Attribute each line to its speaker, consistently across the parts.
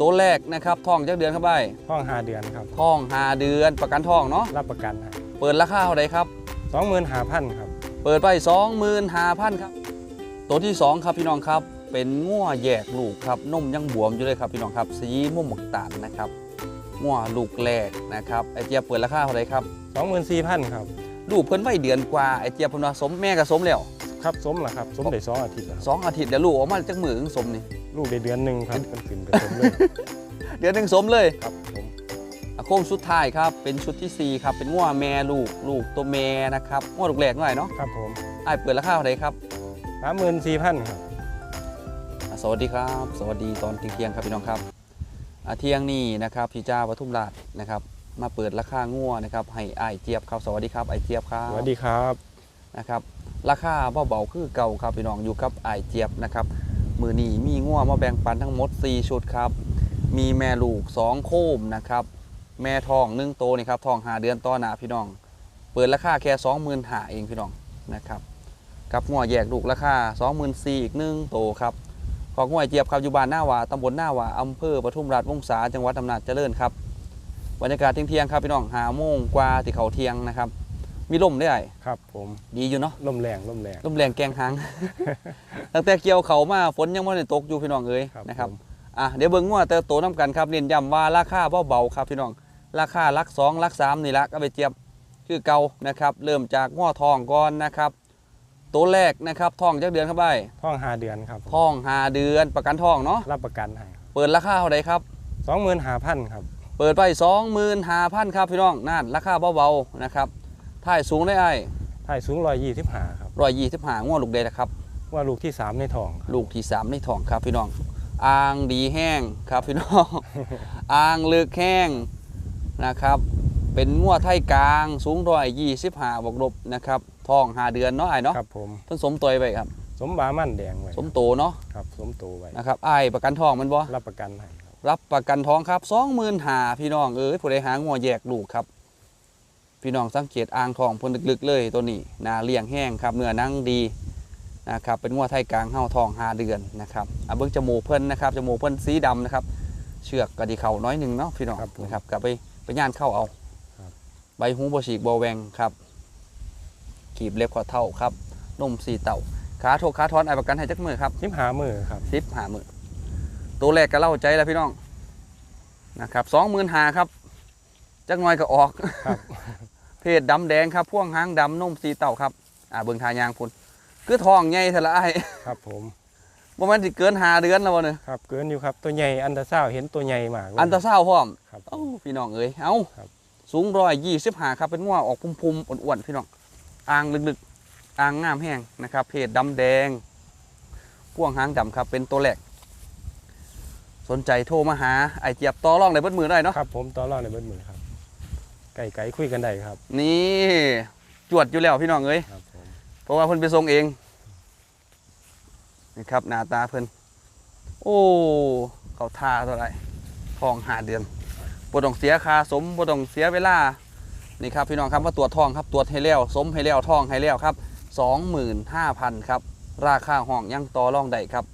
Speaker 1: ตัวแรกนะครับทองจักเดือนครับไอ้
Speaker 2: ห้องหาเดือนครับ
Speaker 1: ทองหาเดือนประกันทองเนาะ
Speaker 2: รับประกันให้
Speaker 1: เปิดราคาเท่าไหร่ครับ
Speaker 2: สองหมื่นหาพันครับ
Speaker 1: เปิดไป25,000ครับ ตัวที่2ครับพี่น้องครับ เป็นง่วแยกลูกครับนมยังบวมอยู่เลยครับพี่น้องครับสีม่วงหมกตาลนะครับง่วลูกแรกนะครับไอเจี๊ยบเปิดราคาเท่าไหร่ครับ
Speaker 2: สองหมื่นสี่พันครับ
Speaker 1: ลูกเพิ่นไว้เดือนกว่าไอเจี๊ยบเพิ่นว่าสมแม่กับสมแล้ว
Speaker 2: ครับสมเหรอครับสมได้สองอาทิตย์แล้วครับ
Speaker 1: สองอาทิตย์เดี๋ยวลูกออกมาจากมือถึงสมนี่
Speaker 2: ลูกได้เดือนหนึ่งครับเป็นขึ้นไปสมเลย
Speaker 1: เดือนหนึ่งสมเลย
Speaker 2: ครับผม
Speaker 1: อะโค้งสุดท้ายครับ เป็นชุดที่สี่ครับ เป็นง่วแม่ลูก ลูกตัวแม่นะครับง่วลูกแรกหน่อยเนาะ
Speaker 2: ครับผม
Speaker 1: ไอเปิดราคาเท่าไหร่ครับ
Speaker 2: สามหมื่นสี่พันครับ
Speaker 1: อะสวัสดีครับ สวัสดีตอนเที่ยงๆครับพี่น้องครับอะเที่ยงนี้นะครับพี่จ้าปทุมราชนะครับ มาเปิดราคางัวนะครับ ให้ไอายเจี๊ยบครับ สวัสดีครับไอายเจี๊ยบครับ
Speaker 2: สวัสดีครับ
Speaker 1: นะครับ ราคาเบาๆคือเก่าครับพี่น้องอยู่กับไอายเจี๊ยบนะครับ มือนี้มีงัวมาแบ่งปันทั้งหมด 4 ชุดครับ มีแม่ลูก 2 โคมนะครับ แม่ทองหนึ่งโตนี่ครับทองหาเดือนต่อหนาพี่น้อง เปิดราคาแค่20,000หาเองพี่น้องนะครับ กับงัวแยกลูกราคา24,000อีกหนึ่งโตครับของห้วยเจี๊ยบครับอยู่บ้านหน้าวาตำบลหน้าวาอำเภอปทุมราชวงศาจังหวัดอำนาจเจริญครับบรรยากาศเที่ยงครับพี่น้องหาโมงกว่าที่เขาเที่ยงนะครับ มีลมได้
Speaker 2: ครับผม
Speaker 1: ดีอยู่เนาะ
Speaker 2: ลมแรงลมแรง
Speaker 1: ลมแรงแกงหางตั้งแต่เกี่ยวเขามาฝนยังไม่ได้ตกอยู่พี่น้องเอ้ยนะครับ
Speaker 2: ผม
Speaker 1: อะเดี๋ยวเบิ่งว่าเติบโตน้ำกันครับเน้นย้ำว่าราคาเบาๆครับพี่น้องราคาลักสองลักสามนี่ละก็ไปเจี๊ยบคือเก่านะครับ เริ่มจากง้อทองก่อนนะครับ ตัวแรกนะครับทองจักเดือนครับไอ้
Speaker 2: ห้องหาเดือนครับ
Speaker 1: ทองหาเดือนประกันทองเนาะ
Speaker 2: รับประกันให้
Speaker 1: เปิดราคาเท่าไหร่ครับ
Speaker 2: สองหมื่นหาพันครับ
Speaker 1: เปิดไป25,000ครับพี่น้องนั่นราคาเบาๆนะครับ ถ่ายสูงได้ไอ้
Speaker 2: ถ่ายสูงร้อยยี่สิบหาครับ
Speaker 1: ร้อยยี่สิบห้างวดลูกเดนะครับ
Speaker 2: ว่าลูกที่สามในท้องครับ
Speaker 1: ลูกที่สามในท้องครับพี่น้องอ่างดีแห้งครับพี่น้องอ่างลึกแห้งนะครับเป็นงวดไทยกลางสูงร้อยยี่สิบห้าบวกลบนะครับท้องหาเดือนเนาะไอ้เนาะ
Speaker 2: ครับผม
Speaker 1: เพิ่นสมตัวไปครับ
Speaker 2: สมบามั่นแดงไว้
Speaker 1: สมโตเนาะ
Speaker 2: ครับสมโตไว้
Speaker 1: นะครับไอ้ายประกันทองมันบ่
Speaker 2: รับประกันให้ครับ
Speaker 1: รับประกันท้องครับสองหมื่นหาพี่น้องเอ้ยผู้ใดหางวแยกลูกครับ พี่น้องสังเกตอ่างทองเพิ่นลึกๆเลยตัวนี้นาเลี้ยงแห้งครับเนื้อหนังดีนะครับเป็นงวไทยกลางเฮาทองหาเดือนนะครับอะเบิ่งจมูกเพิ่นนะครับจมูกเพิ่นสีดำนะครับ เชือกกระดิเขาน้อยหนึ่งเนาะพี่น้อง
Speaker 2: ครับผม
Speaker 1: นะครับกลับไปไปย่านเข้าเอา
Speaker 2: ครับ
Speaker 1: ใบหูบ่ฉีกบ่แหวงครับกีบเล็บขอเท่าครับนมสีเต่าขาโทกขาทอนไอประกันให้จักมือครับ
Speaker 2: สิบหามือครับ
Speaker 1: สิบหามือตัวแรกก็เล่าใจแล้วพี่น้องนะครับสองหมื่นหาครับ จักหน่อยก็ออก
Speaker 2: ครับ
Speaker 1: เพศดำแดงครับพ่วงหางดำนมสีเต่าครับอ่าเบิ่งทายางพุ่นคือทองใหญ่เท่าละไอ้
Speaker 2: ครับผม
Speaker 1: บ่แม่นสิเกินหาเดือนแล้วบ่เนี่ย
Speaker 2: ครับเกินอยู่ครับตัวใหญ่อันตราซาวด์เห็นตัวใหญ่มากเลย
Speaker 1: อันตราซาวด์พร้อม
Speaker 2: ครับผ
Speaker 1: เอ้ามพี่น้องเอ้ยเอ้า
Speaker 2: ครับ
Speaker 1: สูงร้อยยี่สิบหาครับเป็นง่วออกพุ่มๆอ้วนๆพี่น้องอ่างลึกๆอ่างงามแห้งนะครับ เพศดำแดงพ่วงหางดำครับเป็นตัวแรกสนใจโทรมาหาไอเจี๊ยบต่อรองในเบิดมือได้เนาะ
Speaker 2: ครับผมตอนรอในเบิ้มือครับ ไก่ไก่คุยกันได้ครับ
Speaker 1: นี่จวดอยู่แล้วพี่น้องเอ้ย
Speaker 2: ครับผม
Speaker 1: เพราะว่าเพิ่นไปส่งเองนี่ครับหน้าตาเพิ่นโอ้เขาท่าเท่าไหร่ทองหาเดือนบ่ต้องเสียค่าสมบ่ต้องเสียเวลานี่ครับพี่น้องครับมาตรวจทองครับตรวจให้แล้วสมให้แล้วทองให้แล้วครับ 25,000ครับราคาห้องยังต่อรองได้ครับ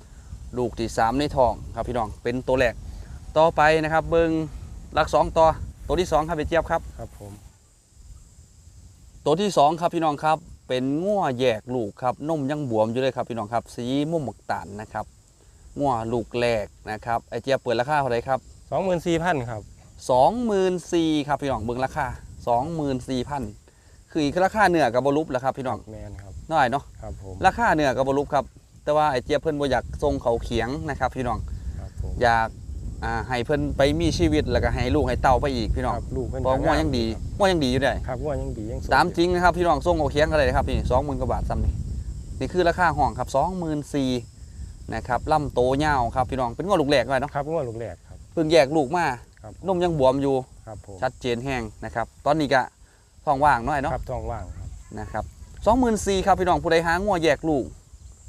Speaker 1: ลูกที่สามในทองครับพี่น้องเป็นตัวแรกต่อไปนะครับ เบิงหลักสองต่อ ตัวที่สองครับไปเจี๊ยบครับ
Speaker 2: ครับผม
Speaker 1: ตัวที่สองครับพี่น้องครับ เป็นง่วแยกลูกครับนมยังบวมอยู่เลยครับพี่น้องครับสีม่วงหมกตาลนะครับง่วลูกแรกนะครับไอเจี๊ยบเปิดราคาเท่าไหร่ครับ
Speaker 2: สองหมื่นสี่พันครับ
Speaker 1: สองหมื่นสี่ครับพี่น้องเบิ่งราคาสองหมื่นสี่พันคืออีกราคาเนื้อกับบรุปแหล้วครับพี่น้อง
Speaker 2: แมนครับ
Speaker 1: น้อยเนาะ
Speaker 2: ครับผม
Speaker 1: ราคาเนื้อกับบรุปครับแต่ว่าไอเจี๊ยบเพิ่นบ่อยากทรงเขาเขียงนะครับพี่น้อง
Speaker 2: ครับผม
Speaker 1: อยาก อ่าให้เพิ่นไปมีชีวิตแล้วก็ให้ลูกให้เต้าไปอีกพี่น้อง
Speaker 2: ครับลูกเพิ่น
Speaker 1: เพราะง่วยังดีง่วยังดีอยู่ได้
Speaker 2: ครับว่ายังดียังสด
Speaker 1: ตามจริงนะครับพี่น้องส่งเอาเคียงกันเลยนะครับนี่สองหมื่นกว่าบาทซ้ำนี่นี่คือราคาห้องครับสองหมื่นสี่นะครับลำโตยาวครับพี่น้องเป็นงวลูกแหลกเลยเนาะ
Speaker 2: ครับว่าลูกแรกครับ
Speaker 1: เพิ่งแยกลูกมา
Speaker 2: ครับ
Speaker 1: นมยังบวมอยู่
Speaker 2: ครับผม
Speaker 1: ชัดเจนแห้งนะครับตอนนี้ก็ท้องว่างหน่อยเนาะ
Speaker 2: ครับท้องว่างครับ
Speaker 1: นะครับสองหมื่นสี่ครับพี่น้องผู้ใดหางวแยกลูก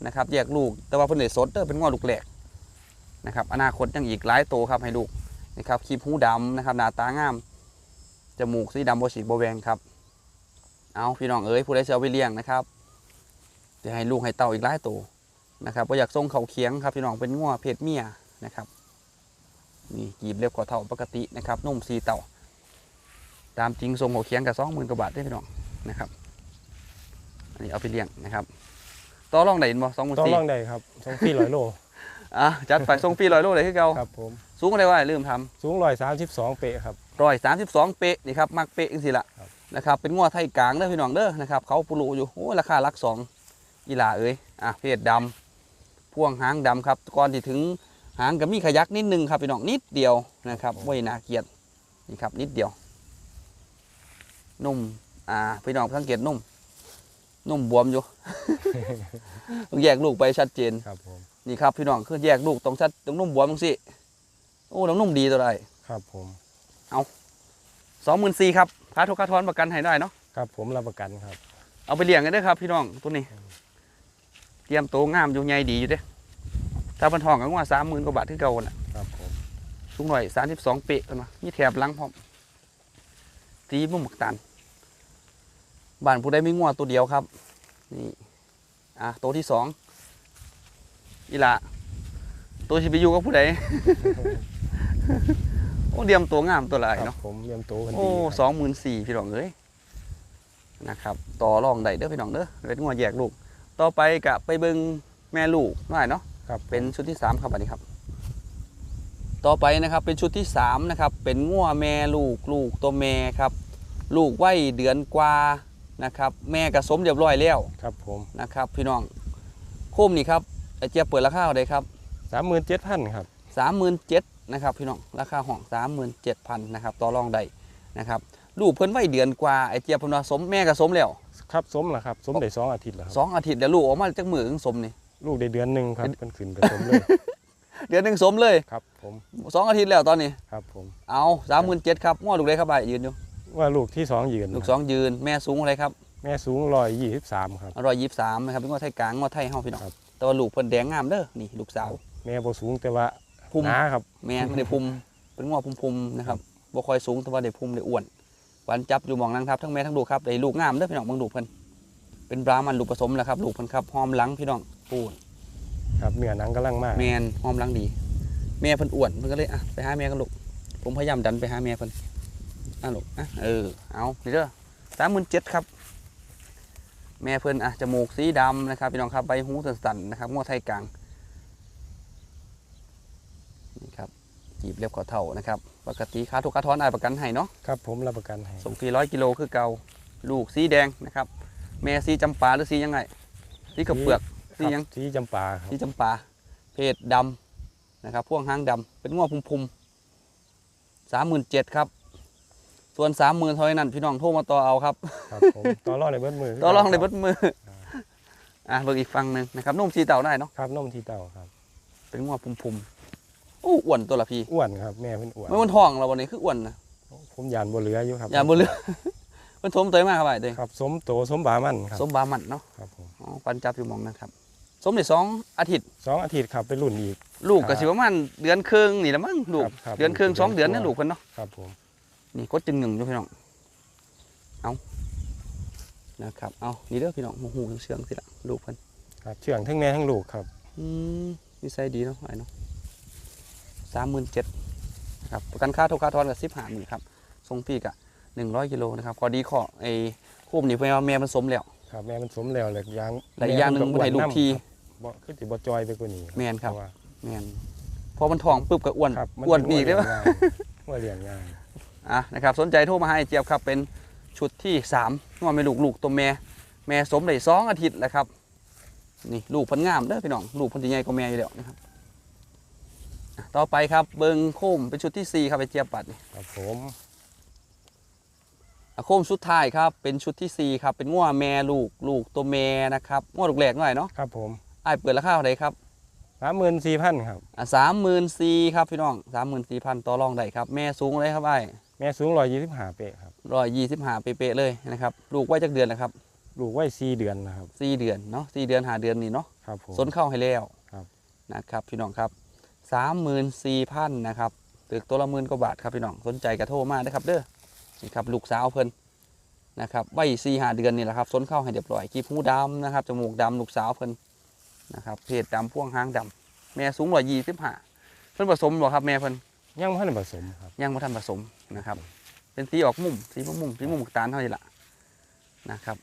Speaker 1: นะครับแยกลูกแต่ว่าเพิ่นได้สดเด้อเป็นงวลูกแหลก นะครับอนาคตยังอีกหลายโตครับให้ลูกนะครับคีบหูดำนะครับหน้าตางามจมูกสีดำโบฉีกโบแวงครับเอาพี่น้องเอ๋ยผู้ใดจะเอาไปเลี้ยงนะครับจะให้ลูกให้เต่าอีกหลายตัวนะครับบ่อยากส่งเขาเคียงครับพี่น้องเป็นงัวเพศเมียนะครับนี่กีบเล็บกว่าเท่าปกตินะครับนุ่มสีเต่า ตามจริงทรงหัวเคียงกับสองหมื่นกว่าบาทได้พี่น้องนะครับอันนี้เอาไปเลี้ยงนะครับต่อรองได้ยินบ่สองหมื่น
Speaker 2: ต้อง
Speaker 1: สี่
Speaker 2: ลองได้ครับสองพี่ร้อยโล
Speaker 1: อะจัดไปทรงฟรีร้อยโลเลยคือเก่า
Speaker 2: ครับผม
Speaker 1: สูงอะไรวะลืมท
Speaker 2: สูงร้อยสามสิบสองเป๊ะครับำ
Speaker 1: ร้อยสามสิบสองเป๊ะนี่ครับมักเป๊ะจังสิละ
Speaker 2: ครับ
Speaker 1: นะครับเป็นงัวไทยกลางเด้อพี่น้องเด้อนะครับเขาปูรูอยู่โอ้ราคาหลักสองอีหลาเอ้ยอะเพศดำพ่วงหางดำครับก่อนที่ถึงหางก็มีขยักนิดนึงครับพี่น้องนิดเดียวนะครับไว้นาเกลียดนี่ครับนิดเดียวนุ่มอ่าพี่น้องสังเกตนุ่มนุ่มบวมอยู่ต้องแยกลูกไปชัดเจน
Speaker 2: ครับผม
Speaker 1: นี่ครับพี่น้องคือแยกลูกตรงชัดตรงนุ่มบวมตรงสิโอ้ตรงนุ่มดีตัวใด
Speaker 2: ครับผม
Speaker 1: สองหมื่นสี่ครับค่าทุกค่าทอนประกันให้ได้เนาะ
Speaker 2: ครับผมรับประกันครับ
Speaker 1: เอาไปเลี้ยงกันเด้อครับ พี่น้องตัวนี้ เตรียมตัวงามอยู่ใหญ่ดีอยู่เด้ถ้าพันทองก็ว่าสามหมื่นกว่าบาทที่เก่าน่ะ
Speaker 2: ครับผม
Speaker 1: สูงหน่อยสามสิบสองเป๊ะกันมามีแถบหลังพร้อมตีมุมหมักตันบ้านผู้ใดไม่งัวตัวเดียวครับ นี่ อะตัวที่สอง อีหละตัวที่ไปอยู่กับผู้ใด โอ้เดียมตัวงามตัวลาย
Speaker 2: ครั
Speaker 1: เนาะ
Speaker 2: บผมเยี่ยมโตกันดี
Speaker 1: โอ้
Speaker 2: ค
Speaker 1: ส
Speaker 2: รับ
Speaker 1: องหมื่นสี่พี่น้องเอ้ยนะครับ ต่อรองได้เด้อพี่น้องเด้อเป็นงัวแยกลูก ต่อไปกะไปเบิงแม่ลูกหน่อยเนาะ
Speaker 2: ครับ
Speaker 1: เป็นชุดที่สามครับอันนี้ครับ ต่อไปนะครับเป็นชุดที่สามนะครับ เป็นงัวแม่ลูกลูกตัวแม่ครับ ลูกไว้เดือนกว่านะครับ แม่กระสมเรียบร้อยแล้ว
Speaker 2: ครับผม
Speaker 1: นะครับ พี่น้องโคมนี่ครับไอ เจี๊ยบเปิดราคาเท่าไหร่ครับ
Speaker 2: สามหมื่นเจ็ดพันครับ
Speaker 1: สามหมื่นเจ็ดนะครับพี่น้องราคาห้องสามหมื่นเจ็ดพันนะครับต่อรองได้นะครับลูกเพิ่นไว้เดือนกว่าไอเจี๊ยบเพิ่นว่าสมแม่ก็สมแล้ว
Speaker 2: ครับสมแล้วครับสมได้สองอาทิตย์แล้วค
Speaker 1: ส
Speaker 2: รับ
Speaker 1: องอาทิตย์แล้วลูกออกมาจากมือถึงสมนี่
Speaker 2: ลูกได้เดือนหนึ่งครับเป็นขึ้นไปสมเลย
Speaker 1: เดือนหนึ่งสมเลย
Speaker 2: ครับผม
Speaker 1: สองอาทิตย์แล้วตอนนี้
Speaker 2: ครับผม
Speaker 1: เอาสามหมื่นเจ็ดครับง้อลูกเล็กครับไปยืนอยู่
Speaker 2: ว่าลูกที่สองยืน
Speaker 1: ลูกสองยืนแม่สูงอะไรครับ
Speaker 2: แม่สูงร้อยยี่สิบสามครับ
Speaker 1: ร้อยยี่สิบสามนะครับเป็นง้อไทยกลางง้อไทยเฮาพี่น้อง
Speaker 2: ครับ
Speaker 1: แต่ว่าลูกเพิ่นแดงงามเด้อนี่ลูกสาว
Speaker 2: แม่บ่สูงแต่ว่า
Speaker 1: พุ่ม
Speaker 2: หนาครับ
Speaker 1: แม่ไม่ได้พุ่มเป็นง้อพุ่มๆนะครับบ่ค่อยสูงแต่ว่าได้พุ่มได้อ้วนหวานจับอยู่หมองนางทับทั้งแม่ทั้งลูกครับได้ลูกงามเด้อพี่น้องเบิ่งลูกเพิ่นเป็นบรามันลูกผสมแหละครับ ลูกเพิ่นครับหอมหลังพี่น้องปูน
Speaker 2: ครับเนื้อหนังกำลังมาก
Speaker 1: แมนหอมหลังดี แม่เพิ่นอ้วนเพิ่นก็เลยอะไปหาแม่กันลูกผมพยายามดันไปหาแม่เพิ่นอะลูกอะเออเอานี่เด้อสามหมื่นเจ็ดครับ แม่เพิ่นอะจมูกสีดำนะครับพี่น้องครับใบหูสันๆนะครับงอไทยกลางนี่ครับจีบเล็บขอเท่านะครับ ปกติค่าทุกค่าทอนอายประกันให้เนาะ
Speaker 2: ครับผมรับประกันให้
Speaker 1: ส่งฟรีร้อยกิโลคือเก่าลูกสีแดงนะครับ แม่สีจำปาหรือสียังไงสีกับเปลือกสียัง
Speaker 2: ครับสีจำปาครับ
Speaker 1: สีจำปา เพศดำนะครับพ่วงหางดำเป็นง้อพุมๆสามหมื่นเจ็ดครับ ส่วนสามหมื่นเท่านั้นพี่น้องโทรมาต่อเอาครับ
Speaker 2: ครับผมต่อรองในเบิ้มือ
Speaker 1: ต่อรองในเบิดมืออะเบิกอีกฟังหนึ่งนะครับนุ่มสีเต่าได้เนาะ
Speaker 2: ครับนมทีเต่าครับ
Speaker 1: เป็นง้อพุมๆอู้อ้วนตัวละพี่
Speaker 2: อ้วนครับแม่เพิ่นอ้วน
Speaker 1: ไม่มันท้องเราวันนี้คืออ้วนนะ
Speaker 2: ผมยานบ่เหลืออยู่ครับ
Speaker 1: อย่าบนเรือมันสมเตยมากครับไอ้เตย
Speaker 2: ครับสมโตสมบามันครับ
Speaker 1: สมบามันเนาะ
Speaker 2: ครับผม
Speaker 1: อ๋อปันจับอยู่หมองนะครับสมได้สองอาทิตย์
Speaker 2: สองอาทิตย์ครับไปรุ่นอีก
Speaker 1: ลูก
Speaker 2: ครั
Speaker 1: ก็
Speaker 2: บ
Speaker 1: สิประมาณเดือนครึ่งนี่แหละมั้งลูก
Speaker 2: ครับครับ
Speaker 1: เดือนครึ่ง
Speaker 2: ลูก
Speaker 1: สองเดือน
Speaker 2: เดื
Speaker 1: นะ
Speaker 2: อนกว่า
Speaker 1: ลูกเพิ่นเนาะ
Speaker 2: ครับผม
Speaker 1: นี่กดจึงหนึ่งอยู่พี่น้องเอานะครับเอานี่เด้อพี่น้องหูหูเชื่องๆสิละลูกเพิ่น
Speaker 2: ครับเชื่องทั้งแม่ทั้งลูกครับ
Speaker 1: อืมนิสัยดีเนาะไอ้เนาะสามหมื่นเจ็ดครับประกันค่าทุกค่าทอนกับสิบห้าหมื่นครับทรงพี่กะหนึ่งร้อยกิโลนะครับพอดีขอไอ้คู่นี่เพื่อนว่าแม่มันสมแล้ว
Speaker 2: ครับแม่มันสมแล้วแหละยาง
Speaker 1: และอีกอย่างหนึ่งมันให้ลูกที
Speaker 2: บ่คือสิบ่จอยไปกว่านี้
Speaker 1: แม่นครับ
Speaker 2: เพาะว่า
Speaker 1: แม่นพอมันท้องปุ๊บก็อ้วน
Speaker 2: ครับมั
Speaker 1: อ้วนอีกได้
Speaker 2: ได้
Speaker 1: ปะ
Speaker 2: ว่าเลี้ยงง่าย
Speaker 1: อะนะครับสนใจโทรมาให้เจี๊ยบครับเป็นชุดที่สามว่าไม่ลูกลูกตัวแม่แม่สมได้สองอาทิตย์แล้วครับนี่ลูกเพันงามเด้อพี่น้องลูกเพันจะใหญ่กว่าแม่อยู่แล้วนะครับอะต่อไปครับเบิงโคมเป็นชุดที่สี่ครับไปเจี๊ยบปัดนี่
Speaker 2: ครับผม
Speaker 1: อะโคมสุดท้ายครับเป็นชุดที่สี่ครับเป็นง้วแม่ลูกลูกตัวแม่นะครับง้วลูกแหลกหน่อยเนาะ
Speaker 2: ครับผม
Speaker 1: ไอ้ายเปิดราคาเท่าไหร่ครับ
Speaker 2: สามหมื่นสี่พันครับ
Speaker 1: อะสามหมื่นสี่ครับพี่น้องสามหมื่นสี่พันต่อรองได้ครับ แม่สูงเลยครับไอ้
Speaker 2: แม่สูงร้อยยี่สิบห้าเป๊ะครับ
Speaker 1: ร้อยยี่สิบห้าเป๊ะๆเลยนะครับลูกไว้จักเดือนนะครับ
Speaker 2: ลูกไว้สี่เดือนนะครับ
Speaker 1: สี่เดือนเนาะสี่เดือนหาเดือนนี่เนาะ
Speaker 2: ครับผม
Speaker 1: สนเข้าให้แล้ว
Speaker 2: ครับ
Speaker 1: นะครับพี่น้องครับสามหมื่นสี่พันนะครับตึกตัวละหมื่นกว่าบาทครับพี่น้องสนใจกระโทรมาได้อครับเด้อนี่ครับลูกสาวเพิ่นนะครับใบสี่หาเดือนนี่แหละครับสนเข้าให้เรียบร้อยกีบหูดำนะครับจมูกดำลูกสาวเพิ่นนะครับเพศดำพ่วงหางดำแม่สูงร้อยยี่สิบห้าเพิ่นผสมหรอครับแม่เพิ่น
Speaker 2: ยังพันผสมครับ
Speaker 1: ยังบ่ทันผสมนะครับ เป็นสีออกมุมสีมุมสีมุมตาลเท่านี้ละนะครับ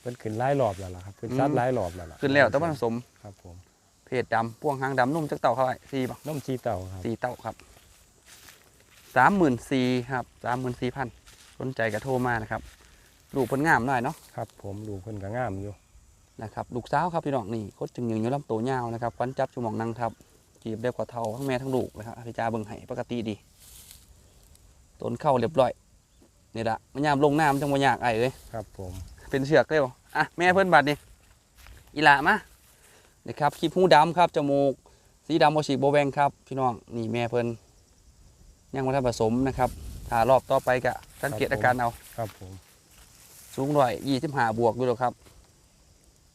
Speaker 2: เพิ่นขึ้นหลายรอบแล้วล่ะครับขึ้นซัด
Speaker 1: อืม
Speaker 2: หลายรอบแล้วล่ะ
Speaker 1: ขึ้นแล้วแต่ว่าผสม
Speaker 2: ครับผม
Speaker 1: เพศดำพ่วงหางดำนุ่มจักเต่าเข้าไปสี่ป่ะ
Speaker 2: น้ำชีเต่าครับ
Speaker 1: สี่เต่าครับสามหมื่นสี่ครับสามหมื่นสี่พันสนใจก็โทรมานะครับลูกผลงามหน่อยเนาะ
Speaker 2: ครับ ผมดูเพิ่นก็งามอยู่
Speaker 1: นะครับลูกสาวครับพี่น้องนี่โคตรจึงยืนอยู่ลำตัวยาวนะครับฟันจับจุหมองนางทับ จีบเรียบกว่าเท่าทั้งแม่ทั้งลูกนะครับอาพิจาเบิ่งไห้ปกติดีต้นเข้าเรียบร้อยนี่ละมันยามลงน้ำจังบ่ยากไอ้เลย
Speaker 2: ครับ ผม
Speaker 1: เป็นเชือกเร็วอะแม่เพิ่นบัดนี่อีหละมานี่ครับขี้หูดำครับจมูกสีดำโมฉีกโบแวงครับ พี่น้องนี่แม่เพิ่นยังมาทำผสมนะครับถ้ารอบต่อไปกะสังเกตอาการเอา
Speaker 2: ครับผม
Speaker 1: สูงร้อยยี่สิบห้าบวกดูแล้วครับ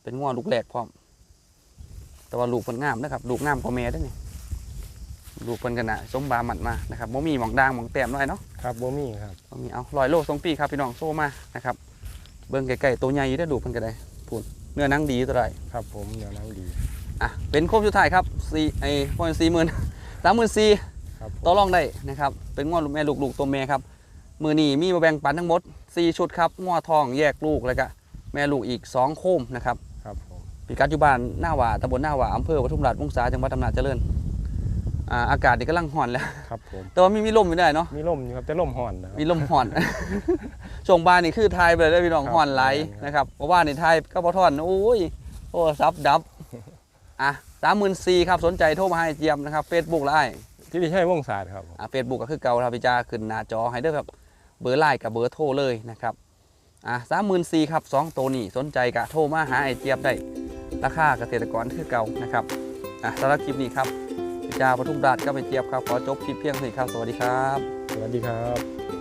Speaker 1: เป็นง้อลูกแรกพร้อม แต่ว่าลูกเพิ่นงามนะครับลูกงามกว่าแม่เด้อนี่ลูกเพิ่นกันนะสมบาหมัดมานะครับบ่มีหมองด่างหมองแต้มน้อยเนาะ
Speaker 2: ครับบ่มีครับ
Speaker 1: บ่มีเอาลอยโลทรงปีครับพี่น้องโซ่มานะครับเบิ่งไกลๆตัวใหญ่อยู่ได้อลูกเพิ่นก็ได้พูดเนื้อหนังดีตัวใด
Speaker 2: ครับผมเดี๋ยวนังดี
Speaker 1: อะเป็นโคมสุดท้ายครับสี่ไอ้พอยสี่หมื่นสามหมื่นสี่
Speaker 2: ครับผม
Speaker 1: ต่อรองได้นะครับเป็นง้อลูกแม่ลูกลูกตัวแม่ครับมือนี่มีมาแบ่งปันทั้งหมด 4 ชุดครับง้อทองแยกลูกแล้วก็แม่ลูกอีก 2 โคมนะครับ
Speaker 2: ครับผม
Speaker 1: พิกัดอยู่บ้านหน้าหว่าตำบลหน้าหว่าอำเภอปทุมราชวงศาจังหวัดอำนาจเจริญอ่าอากาศนี่กำลังห่อนแล้ว
Speaker 2: ครับผม
Speaker 1: แต่ว่ามีมีลมอยู่ได้เนาะ
Speaker 2: มีลมอยู่ครับแต่ลมห่อนนะครับ
Speaker 1: มีลมห่อน ช่วงบ่ายนี่คือทายไปเลยเด้อพี่น้อง
Speaker 2: ครับ
Speaker 1: ห่อนไหล
Speaker 2: ครับ
Speaker 1: นะครับเพราะว่านี่ทายก็พอทอนโอ้ยโอ้ซับดับอะสามหมื่นสี่ครับสนใจโทรมาให้เจียมนะครับเฟซบุ๊กไลน์
Speaker 2: ที่ดิใช่วงศาสตร์ครับผม
Speaker 1: อ่าเฟซบุ๊กก็คือเก่าครับพี่จ้าขึ้นหน้าจอให้เด้อครับเบอร์ไลน์กับเบอร์โทรเลยนะครับอะสามหมื่นสี่ครับสองตัวนี้สนใจกะโทรมาหาไอเจี๊ยบได้ ราคาเกษตรกรคือเก่านะครับอะสำหรับคลิปนี้ครับพิจาปทุมราชก็ไปเจียบครับ ขอจบคลิปเพียงเท่านี้ครับ สวัสดีครับ
Speaker 2: สวัสดีครับ